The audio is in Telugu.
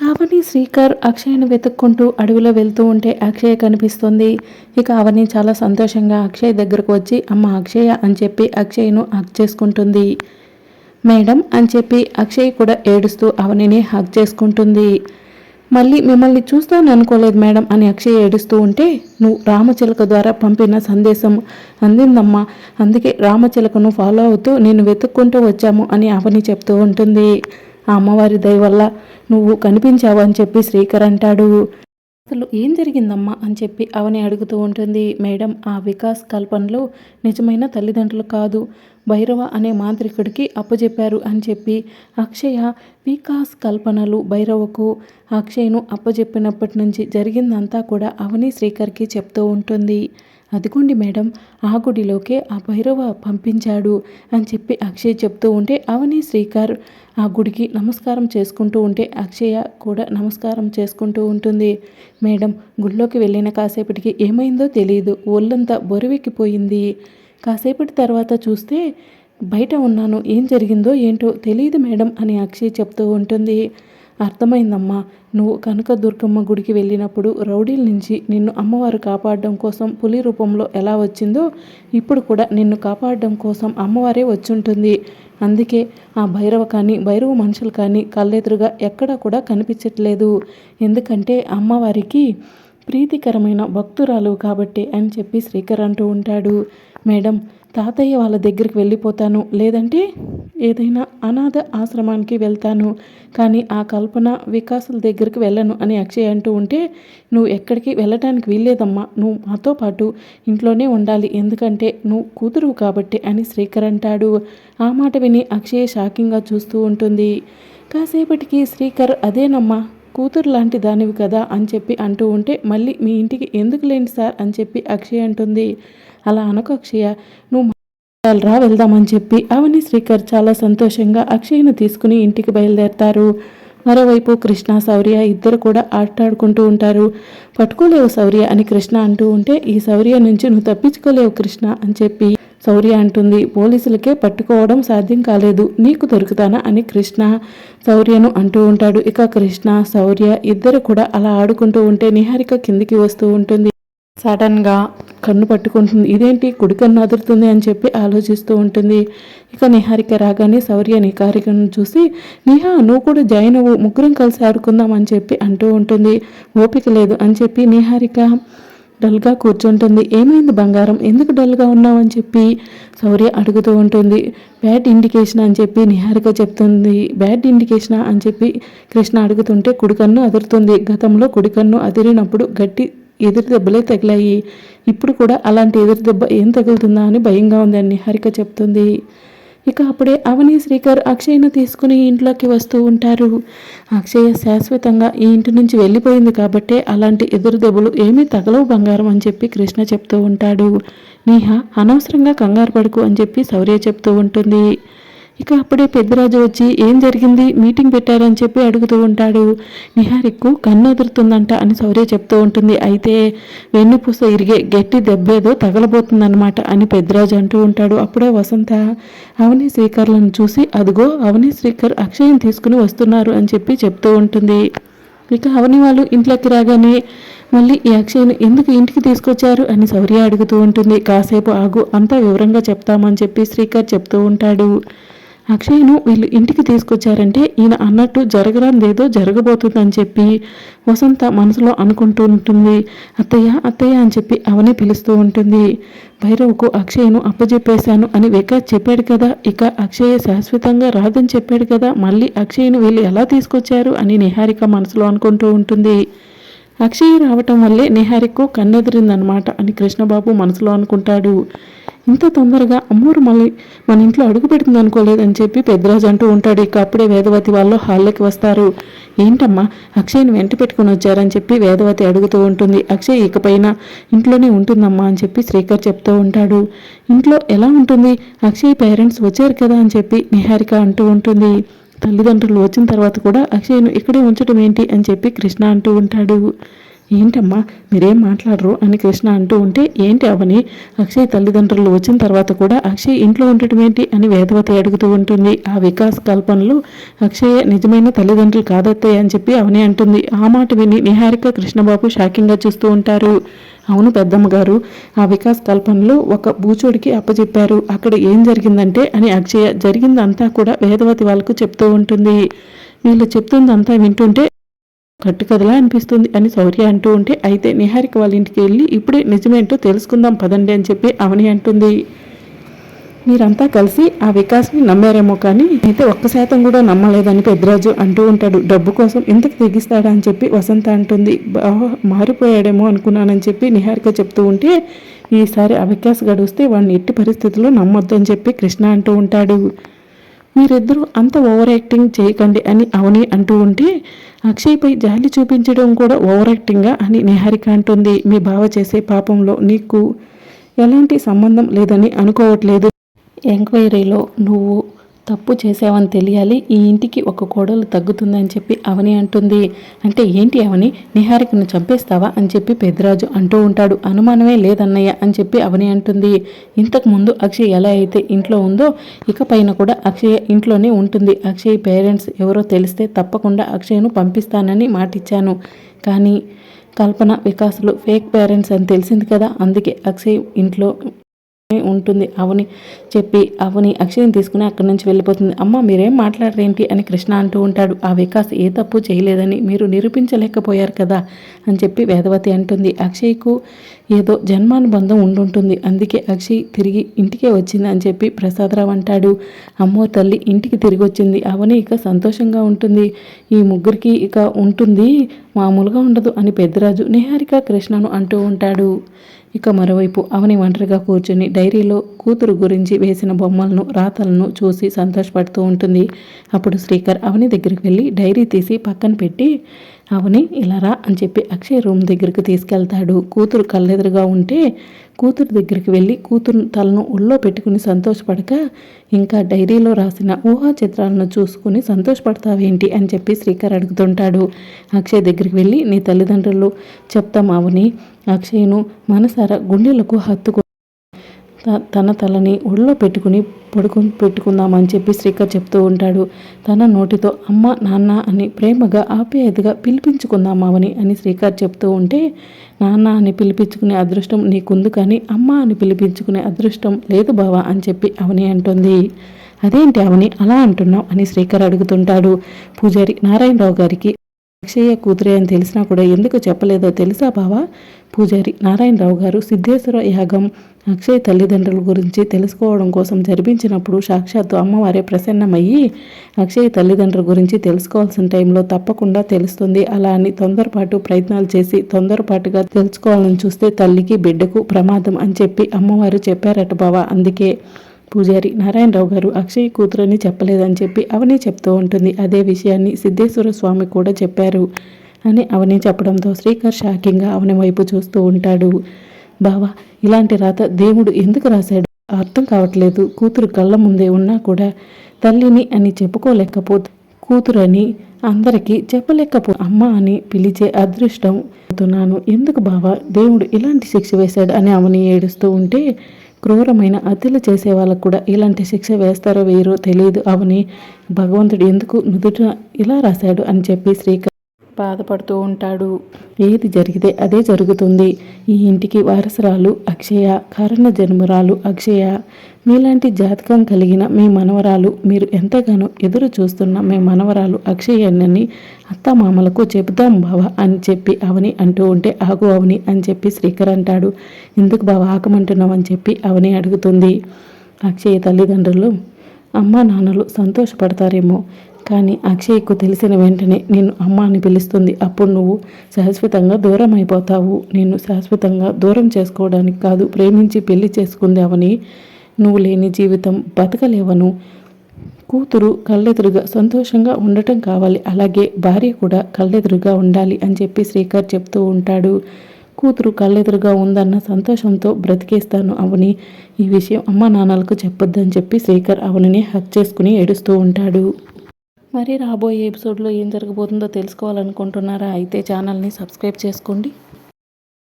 అవని శ్రీకర్ అక్షయ్ని వెతుక్కుంటూ అడవిలో వెళ్తూ ఉంటే అక్షయ్ కనిపిస్తుంది. ఇక అవని చాలా సంతోషంగా అక్షయ్ దగ్గరకు వచ్చి అమ్మ అక్షయ అని చెప్పి అక్షయ్ను హక్ చేసుకుంటుంది. మేడం అని చెప్పి అక్షయ్ కూడా ఏడుస్తూ అవనిని హక్ చేసుకుంటుంది. మళ్ళీ మిమ్మల్ని చూస్తాను అనుకోలేదు మేడం అని అక్షయ్ ఏడుస్తూ ఉంటే నువ్వు రామచిలక ద్వారా పంపిన సందేశం అందిందమ్మా. అందుకే రామచిలకను ఫాలో అవుతూ నేను వెతుక్కుంటూ వచ్చాము అని అవని చెప్తూ ఉంటుంది. ఆ అమ్మవారి దయ వల్ల నువ్వు కనిపించావు అని చెప్పి శ్రీకర్ అంటాడు. అసలు ఏం జరిగిందమ్మా అని చెప్పి అవని అడుగుతూ ఉంటుంది. మేడం ఆ వికాస్ కల్పనలో నిజమైన తల్లిదండ్రులు కాదు. భైరవ అనే మాంత్రికుడికి అప్పజెప్పారు అని చెప్పి అక్షయ వికాస్ కల్పనలు భైరవకు అక్షయ్ను అప్పజెప్పినప్పటి నుంచి జరిగిందంతా కూడా అవని శ్రీకర్కి చెప్తూ ఉంటుంది. అదిగోండి మేడం ఆ గుడిలోకే ఆ భైరవ పంపించాడు అని చెప్పి అక్షయ్ చెప్తూ ఉంటే అవని శ్రీకార్ ఆ గుడికి నమస్కారం చేసుకుంటూ ఉంటే అక్షయ కూడా నమస్కారం చేసుకుంటూ ఉంటుంది. మేడం గుడిలోకి వెళ్ళిన కాసేపటికి ఏమైందో తెలియదు ఒళ్ళంతా బొరువెక్కిపోయింది. కాసేపటి తర్వాత చూస్తే బయట ఉన్నాను ఏం జరిగిందో ఏంటో తెలియదు మేడం అని అక్షయ్ చెప్తూ ఉంటుంది. అర్థమైందమ్మా. నువ్వు కనక దుర్గమ్మ గుడికి వెళ్ళినప్పుడు రౌడీల నుంచి నిన్ను అమ్మవారు కాపాడడం కోసం పులి రూపంలో ఎలా వచ్చిందో ఇప్పుడు కూడా నిన్ను కాపాడడం కోసం అమ్మవారే వచ్చుంటుంది. అందుకే ఆ భైరవ కానీ భైరవ మనుషులు కానీ కళ్ళెదురుగా ఎక్కడా కూడా కనిపించట్లేదు. ఎందుకంటే అమ్మవారికి ప్రీతికరమైన భక్తురాలు కాబట్టి అని చెప్పి శ్రీకర్ అంటూ ఉంటాడు. మేడం తాతయ్య వాళ్ళ దగ్గరికి వెళ్ళిపోతాను. లేదంటే ఏదైనా అనాథ ఆశ్రమానికి వెళ్తాను. కానీ ఆ కల్పన వికాసుల దగ్గరికి వెళ్ళను అని అక్షయ్ అంటూ ఉంటే నువ్వు ఎక్కడికి వెళ్ళటానికి వీల్లేదమ్మా. నువ్వు మాతో పాటు ఇంట్లోనే ఉండాలి. ఎందుకంటే నువ్వు కూతురు కాబట్టి అని శ్రీకర్ అంటాడు. ఆ మాట విని అక్షయ్ షాకింగ్గా చూస్తూ ఉంటుంది. కాసేపటికి శ్రీకర్ అదేనమ్మా కూతురు లాంటి దానివి కదా అని చెప్పి అంటూ ఉంటే మళ్ళీ మీ ఇంటికి ఎందుకు లేండి సార్ అని చెప్పి అక్షయ్ అంటుంది. అలా అనకు అక్షయ నువ్వు రా వెళ్దామని చెప్పి. అవని శ్రీకర్ చాలా సంతోషంగా అక్షయ్ను తీసుకుని ఇంటికి బయలుదేరతారు. మరోవైపు కృష్ణ శౌర్య ఇద్దరు కూడా ఆటాడుకుంటూ ఉంటారు. పట్టుకోలేవు శౌర్య అని కృష్ణ అంటూ ఉంటే ఈ శౌర్య నుంచి నువ్వు తప్పించుకోలేవు కృష్ణ అని చెప్పి శౌర్య అంటుంది. పోలీసులకే పట్టుకోవడం సాధ్యం కాలేదు నీకు దొరుకుతానా అని కృష్ణ శౌర్యను అంటూ ఉంటాడు. ఇక కృష్ణ శౌర్య ఇద్దరు కూడా అలా ఆడుకుంటూ ఉంటే నిహారిక కిందికి వస్తూ ఉంటుంది. సడన్గా కన్ను పట్టుకుంటుంది. ఇదేంటి? కుడి కన్ను అదురుతుంది అని చెప్పి ఆలోచిస్తూ ఉంటుంది. ఇక నిహారిక రాగానే శౌర్య నిహారికను చూసి నిహా నువ్వు కూడా జాయిన్ అవ్వు. ముగ్గురం కలిసి ఆడుకుందాం అని చెప్పి అంటూ ఉంటుంది. ఓపిక లేదు అని చెప్పి నిహారిక డల్గా కూర్చుంటుంది. ఏమైంది బంగారం? ఎందుకు డల్గా ఉన్నావు? అని చెప్పి శౌర్య అడుగుతూ ఉంటుంది. బ్యాడ్ ఇండికేషన్ అని చెప్పి నిహారిక చెప్తుంది. బ్యాడ్ ఇండికేషన్ అని చెప్పి కృష్ణ అడుగుతుంటే కుడికన్ను అదురుతుంది. గతంలో కుడికన్ను అదిరినప్పుడు గట్టి ఎదురు దెబ్బలే తగిలాయి. ఇప్పుడు కూడా అలాంటి ఎదురు దెబ్బ ఏం తగులుతుందా అని భయంగా ఉందని హరిక చెప్తుంది. ఇక అప్పుడే అవని శ్రీకర్ అక్షయ్ను తీసుకుని ఇంట్లోకి వస్తూ ఉంటారు. అక్షయ శాశ్వతంగా ఈ ఇంటి నుంచి వెళ్ళిపోయింది కాబట్టే అలాంటి ఎదురు దెబ్బలు ఏమీ తగలవు బంగారం అని చెప్పి కృష్ణ చెప్తూ ఉంటాడు. నీహ అనవసరంగా కంగారు పడుకు అని చెప్పి శౌర్య చెప్తూ ఉంటుంది. ఇక అప్పుడే పెద్దరాజు వచ్చి ఏం జరిగింది? మీటింగ్ పెట్టారని చెప్పి అడుగుతూ ఉంటాడు. నిహారిక్కు కన్ను ఎదురుతుందంట అని శౌర్య చెప్తూ ఉంటుంది. అయితే వెన్నుపూస ఇరిగే గట్టి దెబ్బేదో తగలబోతుందన్నమాట అని పెద్దరాజు అంటూ ఉంటాడు. అప్పుడే వసంత అవని శ్రీకర్లను చూసి అదిగో అవని శ్రీకర్ అక్షయం తీసుకుని వస్తున్నారు అని చెప్పి చెప్తూ ఉంటుంది. ఇక అవని వాళ్ళు ఇంట్లోకి రాగానే మళ్ళీ ఈ అక్షయ్ను ఎందుకు ఇంటికి తీసుకొచ్చారు? అని శౌర్య అడుగుతూ ఉంటుంది. కాసేపు ఆగు అంతా వివరంగా చెప్తామని చెప్పి శ్రీకర్ చెప్తూ ఉంటాడు. అక్షయ్ను వీళ్ళు ఇంటికి తీసుకొచ్చారంటే ఈయన అన్నట్టు జరగరాందేదో జరగబోతుందని చెప్పి వసంత మనసులో అనుకుంటూ ఉంటుంది. అత్తయ్య అత్తయ్య అని చెప్పి అవని పిలుస్తూ ఉంటుంది. భైరవ్కు అక్షయ్ను అప్పజెప్పేశాను అని వికాస్ చెప్పాడు కదా ఇక అక్షయ శాశ్వతంగా రాదని చెప్పాడు కదా మళ్ళీ అక్షయ్ను వీళ్ళు ఎలా తీసుకొచ్చారు అని నిహారిక మనసులో అనుకుంటూ ఉంటుంది. అక్షయ్ రావటం వల్లే నిహారికు కన్నెదిరిందనమాట అని కృష్ణబాబు మనసులో అనుకుంటాడు. ఇంత తొందరగా అమ్మూరు మళ్ళీ మన ఇంట్లో అడుగు పెడుతుంది అనుకోలేదని చెప్పి పెద్దరాజు అంటూ ఉంటాడు. ఇక అప్పుడే వేదవతి వాళ్ళు హాల్లోకి వస్తారు. ఏంటమ్మా? అక్షయ్ని వెంట పెట్టుకుని వచ్చారని చెప్పి వేదవతి అడుగుతూ ఉంటుంది. అక్షయ్ ఇకపైన ఇంట్లోనే ఉంటుందమ్మా అని చెప్పి శ్రీకర్ చెప్తూ ఉంటాడు. ఇంట్లో ఎలా ఉంటుంది? అక్షయ్ పేరెంట్స్ వచ్చారు కదా అని చెప్పి నిహారిక అంటూ ఉంటుంది. తల్లిదండ్రులు వచ్చిన తర్వాత కూడా అక్షయ్ను ఇక్కడే ఉంచడం ఏంటి అని చెప్పి కృష్ణ అంటూ ఉంటాడు. ఏంటమ్మా మీరేం మాట్లాడరు? అని కృష్ణ అంటూ ఉంటే ఏంటి అవని? అక్షయ్ తల్లిదండ్రులు వచ్చిన తర్వాత కూడా అక్షయ్ ఇంట్లో ఉండటం ఏంటి అని వేదవతి అడుగుతూ ఉంటుంది. ఆ వికాస్ కల్పనలు అక్షయ్ నిజమైన తల్లిదండ్రులు కాదత్తయ్య అని చెప్పి అవని అంటుంది. ఆ మాట విని నిహారిక కృష్ణబాబు షాకింగ్గా చూస్తూ ఉంటారు. అవును పెద్దమ్మ గారు ఆ వికాస్ కల్పనలు ఒక బూచోడికి అప్పచెప్పారు అక్కడ ఏం జరిగిందంటే అని అక్షయ జరిగిందంతా కూడా వేదవతి వాళ్ళకు చెప్తూ ఉంటుంది. వీళ్ళు చెప్తుందంతా వింటుంటే కట్టుకథలా అనిపిస్తుంది అని శౌర్య అంటూ ఉంటే అయితే నిహారిక వాళ్ళ ఇంటికి వెళ్ళి ఇప్పుడే నిజమేంటో తెలుసుకుందాం పదండి అని చెప్పి అవని అంటుంది. మీరంతా కలిసి ఆ వికాస్ని నమ్మారేమో కానీ అయితే ఒక్క శాతం కూడా నమ్మలేదని పెద్దరాజు అంటూ ఉంటాడు. డబ్బు కోసం ఇంతకు తెగిస్తాడా అని చెప్పి వసంత అంటుంది. మారిపోయాడేమో అనుకున్నానని చెప్పి నిహారిక చెప్తూ ఉంటే ఈసారి ఆ వికాస్ గడిస్తే వాడిని ఎట్టి పరిస్థితుల్లో నమ్మొద్దని చెప్పి కృష్ణ అంటూ ఉంటాడు. మీరిద్దరూ అంత ఓవర్ యాక్టింగ్ చేయకండి అని అవని అంటూ ఉంటే అక్షయ్పై జాలి చూపించడం కూడా ఓవర్ యాక్టింగ్గా అని నిహారిక అంటుంది. మీ బావ చేసే పాపంలో నీకు ఎలాంటి సంబంధం లేదని అనుకోవట్లేదు. ఎంక్వైరీలో నువ్వు తప్పు చేసావని తెలియాలి ఈ ఇంటికి ఒక కోడలు తగ్గుతుందని చెప్పి అవని అంటుంది. అంటే ఏంటి అవని? నిహారికను చంపేస్తావా అని చెప్పి పెద్దరాజు అంటూ ఉంటాడు. అనుమానమే లేదన్నయ్య అని చెప్పి అవని అంటుంది. ఇంతకుముందు అక్షయ్ ఎలా అయితే ఇంట్లో ఉందో ఇక పైన కూడా అక్షయ్ ఇంట్లోనే ఉంటుంది. అక్షయ్ పేరెంట్స్ ఎవరో తెలిస్తే తప్పకుండా అక్షయ్ను పంపిస్తానని మాటిచ్చాను. కానీ కల్పన వికాసులు ఫేక్ పేరెంట్స్ అని తెలిసింది కదా అందుకే అక్షయ్ ఇంట్లో ఉంటుంది. అవని చెప్పి అవని అక్షయం తీసుకుని అక్కడి నుంచి వెళ్ళిపోతుంది. అమ్మ మీరేం మాట్లాడరేంటి అని కృష్ణ అంటూ ఉంటాడు. ఆ వికాస్ ఏ తప్పు చేయలేదని మీరు నిరూపించలేకపోయారు కదా అని చెప్పి వేదవతి అంటుంది. అక్షయ్కు ఏదో జన్మానుబంధం ఉండుంటుంది. అందుకే అక్షయ్ తిరిగి ఇంటికే వచ్చింది అని చెప్పి ప్రసాదరావు అంటాడు. అమ్మో తల్లి ఇంటికి తిరిగి వచ్చింది అవని ఇక సంతోషంగా ఉంటుంది. ఈ ముగ్గురికి ఇక ఉంటుంది. మామూలుగా ఉండదు అని పెద్దరాజు నిహారిక కృష్ణను అంటూ ఉంటాడు. ఇక మరోవైపు అవని ఒంటరిగా కూర్చుని డైరీలో కూతురు గురించి వేసిన బొమ్మలను రాతలను చూసి సంతోషపడుతూ ఉంటుంది. అప్పుడు శ్రీకర్ అవని దగ్గరికి వెళ్ళి డైరీ తీసి పక్కన పెట్టి అవునే ఇలా రా అని చెప్పి అక్షయ్ రూమ్ దగ్గరికి తీసుకెళ్తాడు. కూతురు కళ్ళెదురుగా ఉంటే కూతురు దగ్గరికి వెళ్ళి కూతురు తలను ఒళ్ళో పెట్టుకుని సంతోషపడక ఇంకా డైరీలో రాసిన ఊహా చిత్రాలను చూసుకుని సంతోషపడతావేంటి అని చెప్పి శ్రీకర్ అడుగుతుంటాడు. అక్షయ్ దగ్గరికి వెళ్ళి నీ తల్లిదండ్రులు చెప్తాం అక్షయ్ను మనసారా గుండెలకు హత్తుకు తన తలని ఒళ్ళో పెట్టుకుని పడుకు పెట్టుకుందామని చెప్పి శ్రీకర్ చెప్తూ ఉంటాడు. తన నోటితో అమ్మ నాన్న అని ప్రేమగా ఆప్యాయతగా పిలిపించుకుందామావని అని శ్రీకర్ చెప్తూ ఉంటే నాన్న అని పిలిపించుకునే అదృష్టం నీకుంది కానీ అమ్మ అని పిలిపించుకునే అదృష్టం లేదు బావా అని చెప్పి అవని అంటుంది. అదేంటి అవని? అలా అంటున్నావు? అని శ్రీకర్ అడుగుతుంటాడు. పూజారి నారాయణరావు గారికి అక్షయ్య కూతురే అని తెలిసినా కూడా ఎందుకు చెప్పలేదో తెలుసా బావా? పూజారి నారాయణరావు గారు సిద్ధేశ్వర యాగం అక్షయ్ తల్లిదండ్రుల గురించి తెలుసుకోవడం కోసం జరిపించినప్పుడు సాక్షాత్తు అమ్మవారే ప్రసన్నమయ్యి అక్షయ్ తల్లిదండ్రుల గురించి తెలుసుకోవాల్సిన టైంలో తప్పకుండా తెలుస్తుంది. అలా అని తొందరపాటు ప్రయత్నాలు చేసి తొందరపాటుగా తెలుసుకోవాలని చూస్తే తల్లికి బిడ్డకు ప్రమాదం అని చెప్పి అమ్మవారు చెప్పారట బావా. అందుకే పూజారి నారాయణరావు గారు అక్షయ్ కూతురని చెప్పలేదని చెప్పి అవని చెప్తూ ఉంటుంది. అదే విషయాన్ని సిద్ధేశ్వర స్వామి కూడా చెప్పారు అని అవని చెప్పడంతో శ్రీకర్ షాకింగ్గా అవని వైపు చూస్తూ ఉంటాడు. బావా ఇలాంటి రాత దేవుడు ఎందుకు రాశాడు? అర్థం కావట్లేదు. కూతురు కళ్ళ ముందే ఉన్నా కూడా తల్లిని అని చెప్పుకోలేకపోతే కూతురని అందరికీ చెప్పలేకపో అమ్మ అని పిలిచే అదృష్టం అవుతున్నాను ఎందుకు బావా దేవుడు ఇలాంటి శిక్ష వేశాడు అని అవని ఏడుస్తూ ఉంటే క్రూరమైన అతిలు చేసే వాళ్ళకు కూడా ఇలాంటి శిక్ష వేస్తారో వేయరో తెలియదు అవని భగవంతుడు ఎందుకు నుదుట ఇలా రాశాడు అని చెప్పి శ్రీకర్ బాధపడుతూ ఉంటాడు. ఏది జరిగితే అదే జరుగుతుంది. ఈ ఇంటికి వారసురాలు అక్షయ కారణ జన్మరాలు అక్షయ. మీలాంటి జాతకం కలిగిన మీ మనవరాలు మీరు ఎంతగానో ఎదురు చూస్తున్న మీ మనవరాలు అక్షయన్నని అత్తమామలకు చెబుదాం బావ అని చెప్పి అవని అంటూ ఉంటే ఆగు అవని అని చెప్పి శ్రీకర్ అంటాడు. ఎందుకు బావ ఆకమంటున్నావు అని చెప్పి అవని అడుగుతుంది. అక్షయ తల్లిదండ్రులు అమ్మా నాన్నలు సంతోషపడతారేమో. కానీ అక్షయ్కు తెలిసిన వెంటనే నిన్ను అమ్మ అని పిలుస్తుంది. అప్పుడు నువ్వు శాశ్వతంగా దూరం అయిపోతావు నిన్ను శాశ్వతంగా దూరం చేసుకోవడానికి కాదు ప్రేమించి పెళ్ళి చేసుకుందావని నువ్వు లేని జీవితం బతకలేవను. కూతురు కళ్ళెదురుగా సంతోషంగా ఉండటం కావాలి. అలాగే భార్య కూడా కళ్ళెదురుగా ఉండాలి అని చెప్పి శ్రీకర్ చెప్తూ ఉంటాడు. కూతురు కళ్ళెదురుగా ఉందన్న సంతోషంతో బ్రతికేస్తాను అవని. ఈ విషయం అమ్మా నాన్నలకు చెప్పొద్దని చెప్పి శేఖర్ అవనిని హక్ చేసుకుని ఏడుస్తూ ఉంటాడు. మరి రాబోయే ఎపిసోడ్లో ఏం జరగబోతుందో తెలుసుకోవాలనుకుంటున్నారా? అయితే ఛానల్ని సబ్స్క్రైబ్ చేసుకోండి.